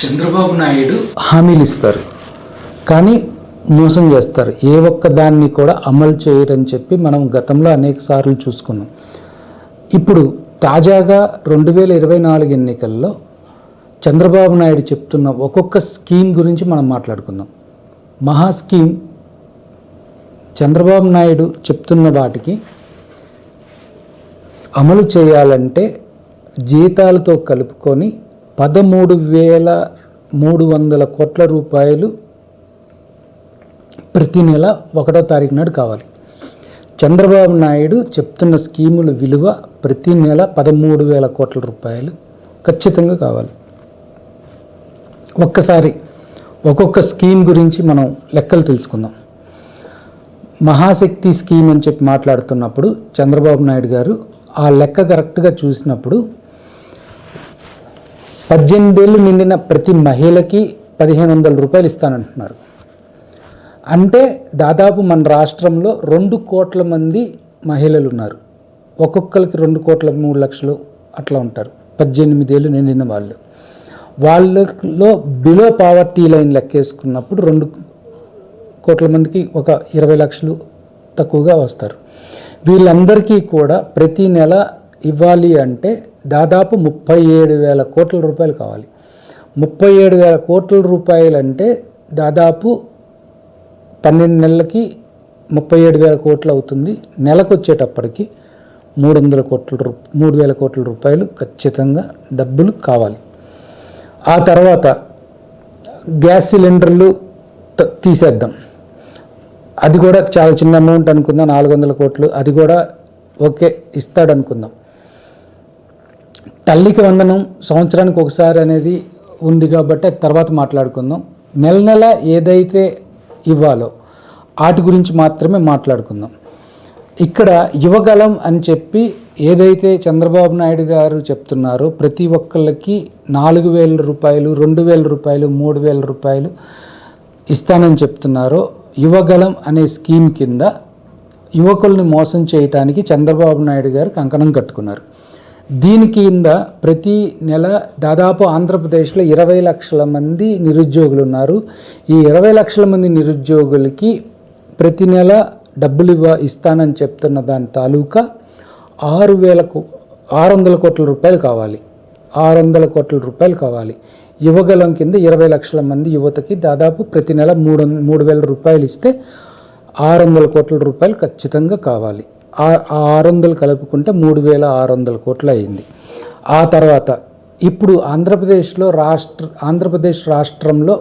చంద్రబాబు నాయుడు హామీలు ఇస్తారు. కానీ మోసం చేస్తారు. ఏ ఒక్క దాన్ని కూడా అమలు చేయరని చెప్పి మనం గతంలో అనేక సార్లు చూసుకున్నాం. ఇప్పుడు తాజాగా రెండు వేల ఇరవై నాలుగు ఎన్నికల్లో చంద్రబాబు నాయుడు చెప్తున్న ఒక్కొక్క స్కీమ్ గురించి మనం మాట్లాడుకుందాం. మహా స్కీమ్ చంద్రబాబు నాయుడు చెప్తున్న వాటికి అమలు చేయాలంటే జీతాలతో కలుపుకొని పదమూడు వేల మూడు వందల కోట్ల రూపాయలు ప్రతి నెల ఒకటో తారీఖు నాడు కావాలి. చంద్రబాబు నాయుడు చెప్తున్న స్కీముల విలువ ప్రతి నెల పదమూడు వేల కోట్ల రూపాయలు ఖచ్చితంగా కావాలి. ఒక్కసారి ఒక్కొక్క స్కీమ్ గురించి మనం లెక్కలు తెలుసుకుందాం. మహాశక్తి స్కీమ్ అని చెప్పి మాట్లాడుతున్నప్పుడు చంద్రబాబు నాయుడు గారు ఆ లెక్క కరెక్ట్గా చూసినప్పుడు పద్దెనిమిదేళ్ళు నిండిన ప్రతి మహిళకి పదిహేను వందల రూపాయలు ఇస్తానంటున్నారు. అంటే దాదాపు మన రాష్ట్రంలో రెండు కోట్ల మంది మహిళలు ఉన్నారు ఒక్కొక్కరికి రెండు కోట్ల మూడు లక్షలు అట్లా ఉంటారు. పద్దెనిమిదేళ్ళు నిండిన వాళ్ళు. వాళ్ళలో బిలో పావర్టీ లైన్ లెక్కేసుకున్నప్పుడు రెండు కోట్ల మందికి ఒక ఇరవై లక్షలు తక్కువగా వస్తారు. వీళ్ళందరికీ కూడా ప్రతి నెల ఇవ్వాలి అంటే దాదాపు ముప్పై ఏడు వేల కోట్ల రూపాయలు కావాలి. ముప్పై ఏడు వేల కోట్ల రూపాయలు అంటే దాదాపు పన్నెండు నెలలకి ముప్పై ఏడు వేల కోట్లు అవుతుంది. నెలకు వచ్చేటప్పటికి మూడు వందల కోట్ల రూ మూడు వేల కోట్ల రూపాయలు ఖచ్చితంగా డబ్బులు కావాలి. ఆ తర్వాత గ్యాస్ సిలిండర్లు తీసేద్దాం. అది కూడా చాలా చిన్న అమౌంట్ అనుకుందాం నాలుగు వందల కోట్లు. అది కూడా ఓకే ఇస్తాడనుకుందాం. తల్లికి వందనం సంవత్సరానికి ఒకసారి అనేది ఉంది కాబట్టి తర్వాత మాట్లాడుకుందాం. నెల నెల ఏదైతే ఇవ్వాలో వాటి గురించి మాత్రమే మాట్లాడుకుందాం. ఇక్కడ యువగలం అని చెప్పి ఏదైతే చంద్రబాబు నాయుడు గారు చెప్తున్నారో ప్రతి ఒక్కళ్ళకి నాలుగు వేల రూపాయలు రెండు వేల రూపాయలు మూడు వేల రూపాయలు ఇస్తానని చెప్తున్నారో యువగలం అనే స్కీమ్ కింద యువకుల్ని మోసం చేయటానికి చంద్రబాబు నాయుడు గారు కంకణం కట్టుకున్నారు. దీని కింద ప్రతి నెల దాదాపు ఆంధ్రప్రదేశ్లో ఇరవై లక్షల మంది నిరుద్యోగులు ఉన్నారు. ఈ ఇరవై లక్షల మంది నిరుద్యోగులకి ప్రతి నెల డబ్బులు ఇవ్వ ఇస్తానని చెప్తున్న దాని తాలూకా ఆరు వేలకు ఆరు వందల కోట్ల రూపాయలు కావాలి. ఆరు వందల కోట్ల రూపాయలు కావాలి. యువగలం కింద ఇరవై లక్షల మంది యువతకి దాదాపు ప్రతి నెల మూడు మూడు వేల రూపాయలు ఇస్తే ఆరు వందల కోట్ల రూపాయలు ఖచ్చితంగా కావాలి. ఆరు వందలు కలుపుకుంటే మూడు వేల ఆరు వందల కోట్లు అయింది ఆ తర్వాత ఇప్పుడు ఆంధ్రప్రదేశ్లో రాష్ట్ర ఆంధ్రప్రదేశ్ రాష్ట్రంలో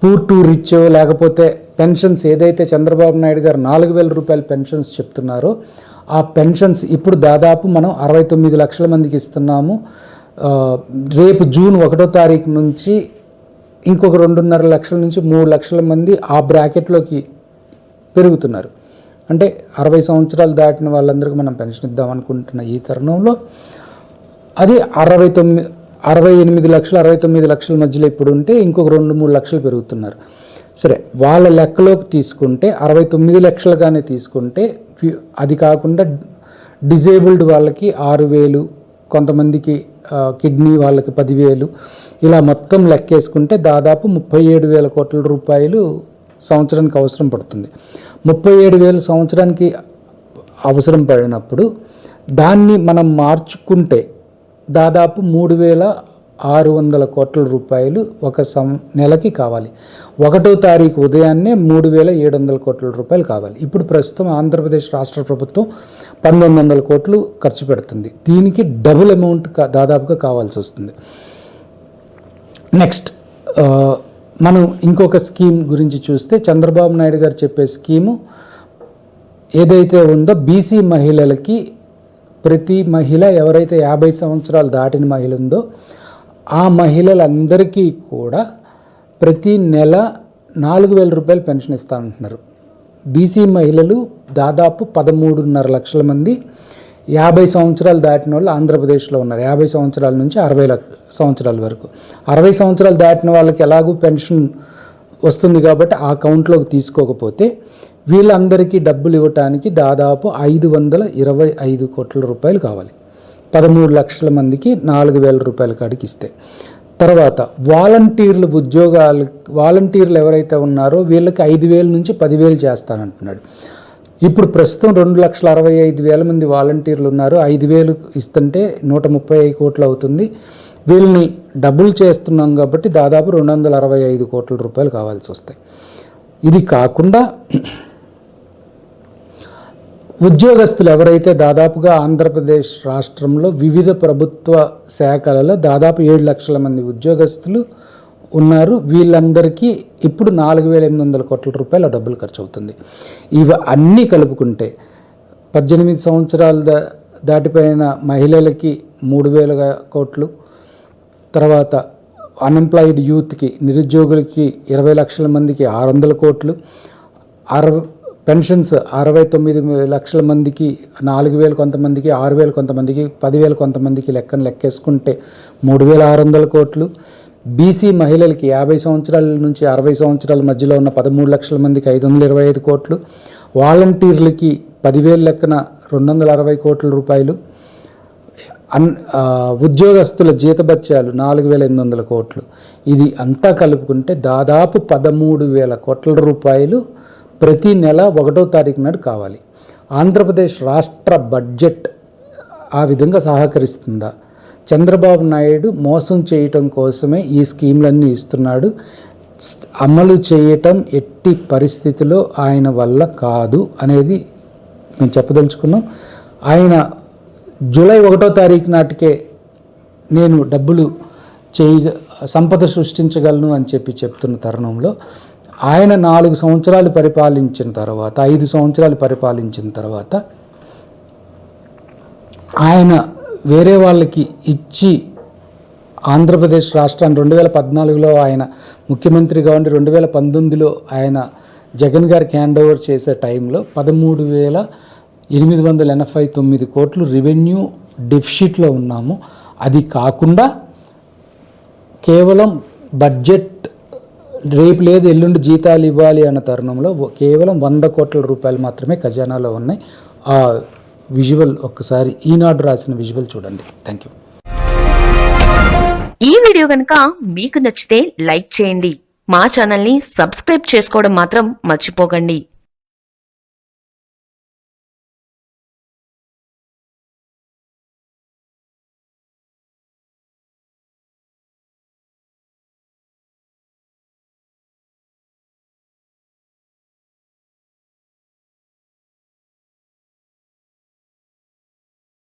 పూర్ టు రిచ్ లేకపోతే పెన్షన్స్ ఏదైతే చంద్రబాబు నాయుడు గారు నాలుగు వేల రూపాయల పెన్షన్స్ చెప్తున్నారో ఆ పెన్షన్స్ ఇప్పుడు దాదాపు మనం అరవై తొమ్మిది లక్షల మందికి ఇస్తున్నాము. రేపు జూన్ ఒకటో తారీఖు నుంచి ఇంకొక రెండున్నర లక్షల నుంచి మూడు లక్షల మంది ఆ బ్రాకెట్లోకి పెరుగుతున్నారు. అంటే అరవై సంవత్సరాలు దాటిన వాళ్ళందరికీ మనం పెన్షన్ ఇద్దాం అనుకుంటున్న ఈ తరుణంలో అది అరవై తొమ్మిది అరవై ఎనిమిది లక్షలు అరవై తొమ్మిది లక్షల మధ్యలో ఇప్పుడు ఉంటే ఇంకొక రెండు మూడు లక్షలు పెరుగుతున్నారు. సరే వాళ్ళ లెక్కలోకి తీసుకుంటే అరవై తొమ్మిది లక్షలుగానే తీసుకుంటే అది కాకుండా డిజేబుల్డ్ వాళ్ళకి ఆరు వేలు కొంతమందికి కిడ్నీ వాళ్ళకి పదివేలు ఇలా మొత్తం లెక్కేసుకుంటే దాదాపు ముప్పై ఏడు వేల కోట్ల రూపాయలు సంవత్సరానికి అవసరం పడుతుంది. ముప్పై ఏడు వేలు సంవత్సరానికి అవసరం పడినప్పుడు దాన్ని మనం మార్చుకుంటే దాదాపు మూడు వేల ఆరు వందల కోట్ల రూపాయలు ఒక సం నెలకి కావాలి. ఒకటో తారీఖు ఉదయాన్నే మూడు వేల ఏడు వందల కోట్ల రూపాయలు కావాలి. ఇప్పుడు ప్రస్తుతం ఆంధ్రప్రదేశ్ రాష్ట్ర ప్రభుత్వం పంతొమ్మిది వందల కోట్లు ఖర్చు పెడుతుంది. దీనికి డబుల్ అమౌంట్ దాదాపుగా కావాల్సి వస్తుంది. నెక్స్ట్ మనం ఇంకొక స్కీమ్ గురించి చూస్తే చంద్రబాబు నాయుడు గారు చెప్పే స్కీము ఏదైతే ఉందో బీసీ మహిళలకి ప్రతి మహిళ ఎవరైతే యాభై సంవత్సరాలు దాటిన మహిళ ఉందో ఆ మహిళలందరికీ కూడా ప్రతి నెల నాలుగు వేల రూపాయలు పెన్షన్ ఇస్తానంటున్నారు. బీసీ మహిళలు దాదాపు పదమూడున్నర లక్షల మంది యాభై సంవత్సరాలు దాటిన వాళ్ళు ఆంధ్రప్రదేశ్లో ఉన్నారు. యాభై సంవత్సరాల నుంచి అరవై లక్ష సంవత్సరాల వరకు. అరవై సంవత్సరాలు దాటిన వాళ్ళకి ఎలాగూ పెన్షన్ వస్తుంది కాబట్టి ఆ అకౌంట్లోకి తీసుకోకపోతే వీళ్ళందరికీ డబ్బులు ఇవ్వటానికి దాదాపు ఐదు వందల ఇరవై ఐదు కోట్ల రూపాయలు కావాలి. పదమూడు లక్షల మందికి నాలుగు వేల రూపాయల కాడికి ఇస్తే. తర్వాత వాలంటీర్లు ఉద్యోగాలు వాలంటీర్లు ఎవరైతే ఉన్నారో వీళ్ళకి ఐదు వేల నుంచి పదివేలు చేస్తానంటున్నాడు. ఇప్పుడు ప్రస్తుతం రెండు లక్షల అరవై ఐదు వేల మంది వాలంటీర్లు ఉన్నారు. ఐదు వేలు ఇస్తుంటే నూట ముప్పై ఐదు కోట్లు అవుతుంది. వీళ్ళని డబుల్ చేస్తున్నాం కాబట్టి దాదాపు రెండు వందల అరవై ఐదు కోట్ల రూపాయలు కావాల్సి వస్తాయి. ఇది కాకుండా ఉద్యోగస్తులు ఎవరైతే దాదాపుగా ఆంధ్రప్రదేశ్ రాష్ట్రంలో వివిధ ప్రభుత్వ శాఖలలో దాదాపు ఏడు లక్షల మంది ఉద్యోగస్తులు ఉన్నారు. వీళ్ళందరికీ ఇప్పుడు నాలుగు వేల ఎనిమిది వందల కోట్ల రూపాయల డబ్బులు ఖర్చు అవుతుంది ఇవి అన్నీ కలుపుకుంటే పద్దెనిమిది సంవత్సరాల దా దాటిపోయిన మహిళలకి మూడు వేల కోట్లు తర్వాత అన్ఎంప్లాయిడ్ యూత్కి నిరుద్యోగులకి ఇరవై లక్షల మందికి ఆరు వందల కోట్లు అరవై పెన్షన్స్ అరవై తొమ్మిది లక్షల మందికి నాలుగు వేలు కొంతమందికి ఆరు వేలు కొంతమందికి పదివేలు కొంతమందికి లెక్కను లెక్కేసుకుంటే మూడు వేల ఆరు వందల కోట్లు. బీసీ మహిళలకి యాభై సంవత్సరాల నుంచి అరవై సంవత్సరాల మధ్యలో ఉన్న పదమూడు లక్షల మందికి ఐదు వందల ఇరవై ఐదు కోట్లు వాలంటీర్లకి పదివేలు లెక్కన రెండు వందల అరవై కోట్ల రూపాయలు అన్ ఉద్యోగస్తుల జీతభత్యాలు నాలుగు వేల ఎనిమిది వందల కోట్లు. ఇది అంతా కలుపుకుంటే దాదాపు పదమూడు వేల కోట్ల రూపాయలు ప్రతి నెల ఒకటో తారీఖు నాడు కావాలి. ఆంధ్రప్రదేశ్ రాష్ట్ర బడ్జెట్ ఆ విధంగా సహకరిస్తుందా? చంద్రబాబు నాయుడు మోసం చేయటం కోసమే ఈ స్కీమ్లన్నీ ఇస్తున్నాడు. అమలు చేయటం ఎట్టి పరిస్థితిలో ఆయన వల్ల కాదు అనేది మేము చెప్పదలుచుకున్నాం. ఆయన జూలై ఒకటో తారీఖు నాటికే నేను డబ్బులు చేయ సంపద సృష్టించగలను అని చెప్పి చెప్తున్న తరుణంలో ఆయన నాలుగు సంవత్సరాలు పరిపాలించిన తర్వాత ఐదు సంవత్సరాలు పరిపాలించిన తర్వాత ఆయన వేరే వాళ్ళకి ఇచ్చి ఆంధ్రప్రదేశ్ రాష్ట్రాన్ని రెండు వేల పద్నాలుగులో ఆయన ముఖ్యమంత్రిగా ఉండి రెండు వేల పంతొమ్మిదిలో ఆయన జగన్ గారికి హ్యాండ్ ఓవర్ చేసే టైంలో పదమూడు వేల ఎనిమిది వందల ఎనభై తొమ్మిది కోట్లు రెవెన్యూ డెఫిషిట్లో ఉన్నాము. అది కాకుండా కేవలం బడ్జెట్ రేపు లేదు ఎల్లుండి జీతాలు ఇవ్వాలి అన్న తరుణంలో కేవలం వంద కోట్ల రూపాయలు మాత్రమే ఖజానాలో ఉన్నాయి. విజువల్ ఒక్కసారి ఈనాడు రాసిన విజువల్ చూడండి. థ్యాంక్ యూ ఈ వీడియో కనుక మీకు నచ్చితే లైక్ చేయండి. మా ఛానల్ని సబ్స్క్రైబ్ చేసుకోవడం మాత్రం మర్చిపోకండి.